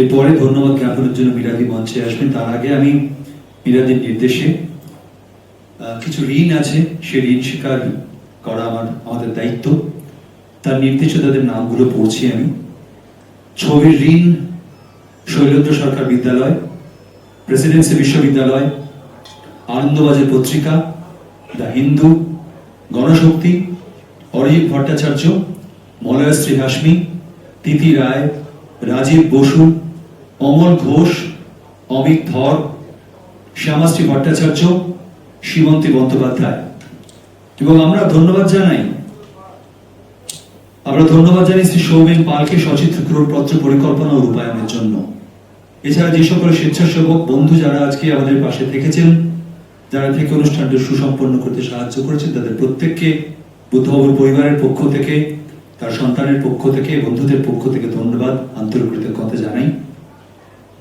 এরপরে ধন্যবাদ জ্ঞাপনের জন্য মিরাদি মঞ্চে আসবেন। তার আগে আমি মিরাদির নির্দেশে কিছু ঋণ আছে। সে ঋণ স্বীকার করা আমার, আমাদের দায়িত্ব। তার নির্দেশে তাদের নামগুলো পড়ছি আমি। ছবির ঋণ শৈলেন্দ্র সরকার বিদ্যালয়, প্রেসিডেন্সি বিশ্ববিদ্যালয়, আনন্দবাজার পত্রিকা, দ্য হিন্দু, গণশক্তি, অরিজিৎ ভট্টাচার্য, মলয়শ্রী হাসমি তিথি রায় রাজীব বসু, অমল ঘোষ, অমিত ধর, শ্যামাশ্রী ভট্টাচার্য সীমন্তী বন্দ্যোপাধ্যায়। এবং আমরা ধন্যবাদ জানাই, আমরা ধন্যবাদ জানাই শ্রী সৌমেন পালকে সচিত্র পত্র পরিকল্পনা ও রূপায়ণের জন্য। এছাড়া যে সকল স্বেচ্ছাসেবক, বন্ধু যারা আজকে আমাদের পাশে থেকেছেন, যারা থেকে অনুষ্ঠানটি সুসম্পন্ন করতে সাহায্য করেছেন, তাদের প্রত্যেককে, বুদ্ধবাবুর পরিবারের পক্ষ থেকে তার সন্তানের পক্ষ থেকে, বন্ধুদের পক্ষ থেকে ধন্যবাদ, আন্তরিক কৃতজ্ঞতা জানাই।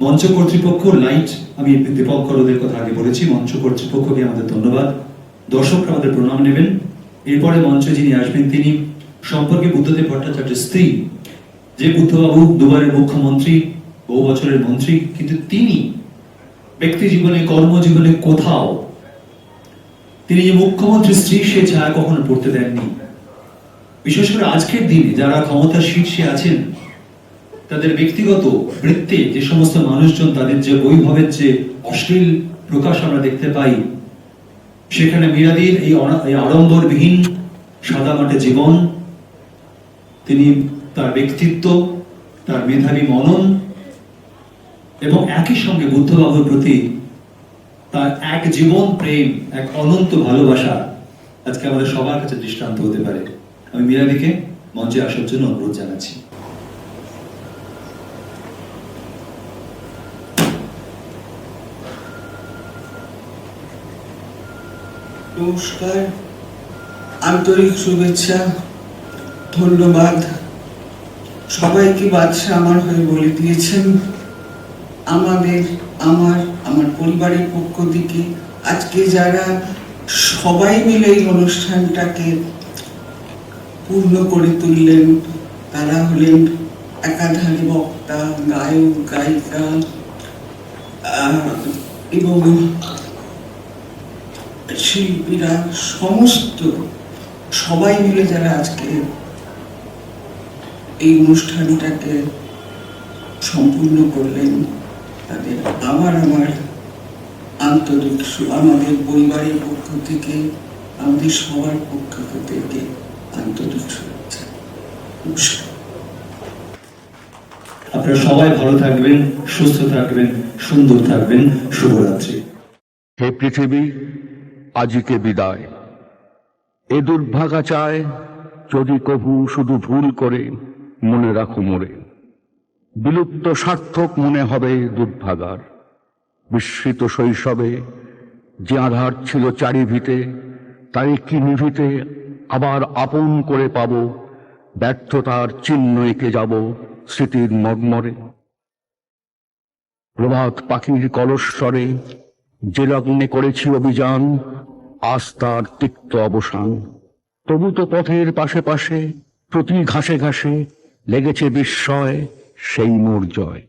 মঞ্চ কর্তৃপক্ষ, লাইট, আমি দীপঙ্কর ওদের কথা আগে বলেছি, মঞ্চ কর্তৃপক্ষকে আমাদের ধন্যবাদ। দর্শকরা আমাদের প্রণাম নেবেন। এরপরে মঞ্চে যিনি আসবেন, তিনি সম্পর্কে বুদ্ধদেব ভট্টাচার্যের স্ত্রী, যে বুদ্ধবাবু দুবারের মুখ্যমন্ত্রী, বহু বছরের মন্ত্রী, কিন্তু তিনি ব্যক্তি জীবনে, কর্মজীবনে কোথাও, তিনি যে মুখ্যমন্ত্রী স্ত্রী, সে ছায়া কখনো পড়তে দেননি। বিশেষ করে আজকের দিনে যারা ক্ষমতার শীর্ষে আছেন, তাদের ব্যক্তিগত বৃত্তে যে সমস্ত মানুষজন তাদের যে বৈভবের যে অশ্লীল প্রকাশ আমরা দেখতে পাই, সেখানে মিরাদির এই আড়ম্বরবিহীন সাদামাটে জীবন, তিনি তার ব্যক্তিত্ব, তার মেধাবী মনন এবং একই সঙ্গে বুদ্ধবাবুর প্রতি তার এক জীবন প্রেম, এক অনন্ত ভালোবাসা আজকে আমাদের সবার কাছে দৃষ্টান্ত হতে পারে। আমি মিরাদিকে মঞ্চে আসার জন্য অনুরোধ জানাচ্ছি। নমস্কার। আন্তরিক শুভেচ্ছা, ধন্যবাদ। সবাইকে বাদশা আমার হয়ে বলে দিয়েছেন, আমাদের, আমার আমার পরিবারের পক্ষ থেকে আজকে যারা সবাই মিলে এই অনুষ্ঠানটাকে পূর্ণ করে তুললেন। তারা হলেন একাধারে বক্তা, গায়ক, গায়িকা এবং শিল্পীরা সমস্ত, সবাই মিলে যারা আজকে এই অনুষ্ঠানটাকে সম্পূর্ণ করলেন, তাদের আবার আমার আন্তরিক আমাদের পরিবারের পক্ষ থেকে, আমাদের সবার পক্ষ থেকে আন্তরিক নমস্কার আপনারা সবাই ভালো থাকবেন, সুস্থ থাকবেন, সুন্দর থাকবেন। শুভরাত্রি। হে পৃথিবী, আজিকে বিদায়। এ দুর্ভাগা চায়, যদি কভু শুধু ভুল করে, মনে রাখো মোরে। বিলুপ্ত সার্থক মনে হবে দুর্ভাগার। বিস্মৃত শৈশবে যে আধার ছিল চারিভিতে, তাই কি নিভিতে আবার আপন করে পাব, ব্যর্থতার চিহ্ন এঁকে যাব স্মৃতির মর্মরে। প্রভাত পাখির কলস্বরে যে লগ্নে করেছি অভিযান, আজ তার তিক্ত অবসান। তবু তো পথের পাশে পাশে, প্রতি ঘাসে ঘাসে লেগেছে বিস্ময়, সেই মোর জয়।